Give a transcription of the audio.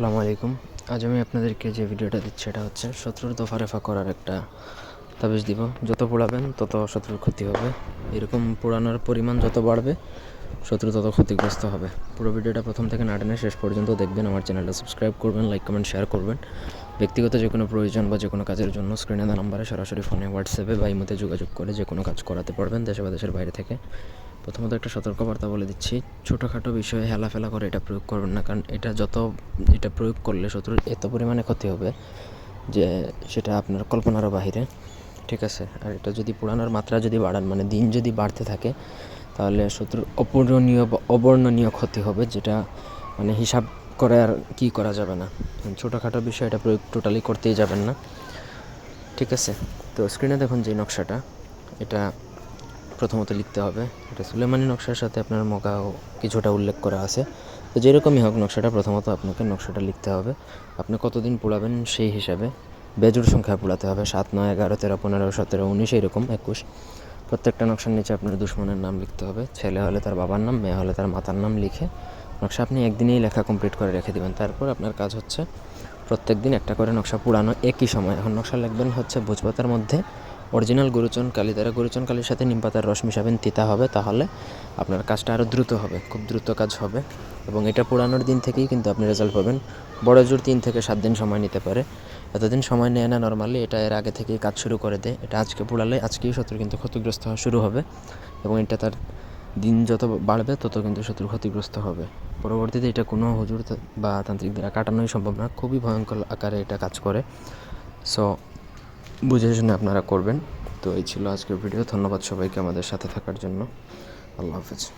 আসসালামু আলাইকুম। আজ আমি আপনাদেরকে যে ভিডিওটা দিচ্ছি এটা হচ্ছে শত্রুর দফা রেফা করার একটা তাবিজ দিব। যত পোড়াবেন তত শত্রুর ক্ষতি হবে। এরকম পোড়ানোর পরিমাণ যত বাড়বে, শত্রু তত ক্ষতিগ্রস্ত হবে। পুরো ভিডিওটা প্রথম থেকে না টেনে শেষ পর্যন্ত দেখবেন। আমার চ্যানেলটা সাবস্ক্রাইব করবেন, লাইক, কমেন্ট শেয়ার করবেন। ব্যক্তিগত যে কোনো প্রয়োজন বা যে কোনো কাজের জন্য স্ক্রিনে দেওয়া নাম্বারে সরাসরি ফোনে হোয়াটসঅ্যাপে বা ইমোতে যোগাযোগ করে যে কোনো কাজ করাতে পারবেন দেশে বা দেশের বাইরে থেকে। প্রথমত একটা সতর্কবার্তা বলে দিচ্ছি, ছোটোখাটো বিষয়ে হেলাফেলা করে এটা প্রয়োগ করবেন না, কারণ এটা যত, এটা প্রয়োগ করলে শত্রুর এত পরিমাণে ক্ষতি হবে যে সেটা আপনার কল্পনারও বাহিরে, ঠিক আছে? আর এটা যদি পুরানোর মাত্রা যদি বাড়ান মানে দিন যদি বাড়তে থাকে, তাহলে শত্রুর অপূরণীয় বা অবর্ণনীয় ক্ষতি হবে, যেটা মানে হিসাব করে আর কি করা যাবে না। ছোটোখাটো বিষয় এটা প্রয়োগ টোটালি করতেই যাবেন না। ঠিক আছে? তো স্ক্রিনে দেখুন যে নকশাটা। এটা প্রথমত লিখতে হবে। এটা সুলেমানি নকশার সাথে আপনার মগাও কিছুটা উল্লেখ করা আছে। তো যেরকমই হোক নকশাটা প্রথমত আপনাকে নকশাটা লিখতে হবে। আপনি কতদিন পোড়াবেন সেই হিসাবে বেজোর সংখ্যা পোড়াতে হবে। সাত, নয়, এগারো, তেরো, পনেরো, সতেরো, উনিশ, এরকম একুশ। প্রত্যেকটা নকশার নিচে আপনার দুশ্মনের নাম লিখতে হবে। ছেলে হলে তার বাবার নাম, মেয়ে হলে তার মাতার নাম লিখে নকশা আপনি একদিনেই লেখা কমপ্লিট করে রেখে দেবেন। তারপর আপনার কাজ হচ্ছে প্রত্যেক দিন একটা করে নকশা পুরানো একই সময়। এখন নকশা লিখবেন হচ্ছে ভোজপাতার মধ্যে। অরিজিনাল গুরুচন কালি দ্বারা গুরুচন কালির সাথে নিমপাতার রস মিশাবেন, তিতা হবে, তাহলে আপনার কাজটা আরও দ্রুত হবে, খুব দ্রুত কাজ হবে। এবং এটা পুরানোর দিন থেকেই কিন্তু আপনি রেজাল্ট পাবেন। বড় জোর তিন থেকে সাত দিন সময় নিতে পারে। এতদিন সময় নেয় না নর্মালি এটা এর আগে থেকেই কাজ শুরু করে দেয়। এটা আজকে পোড়ালে আজকেই শত্রু কিন্তু ক্ষতিগ্রস্ত হওয়া শুরু হবে। এবং এটা তার দিন যত বাড়বে, তত কিন্তু শত্রু ক্ষতিগ্রস্ত হবে। পরবর্তীতে এটা কোনো হুজুর বা তান্ত্রিক দ্বারা কাটানোই সম্ভব না। খুবই ভয়ঙ্কর আকারে এটা কাজ করে। সো বুঝে শুনে আপনারা করবেন। তো এই ছিল আজকের ভিডিও। ধন্যবাদ সবাইকে আমাদের সাথে থাকার জন্য। আল্লাহ হাফেজ।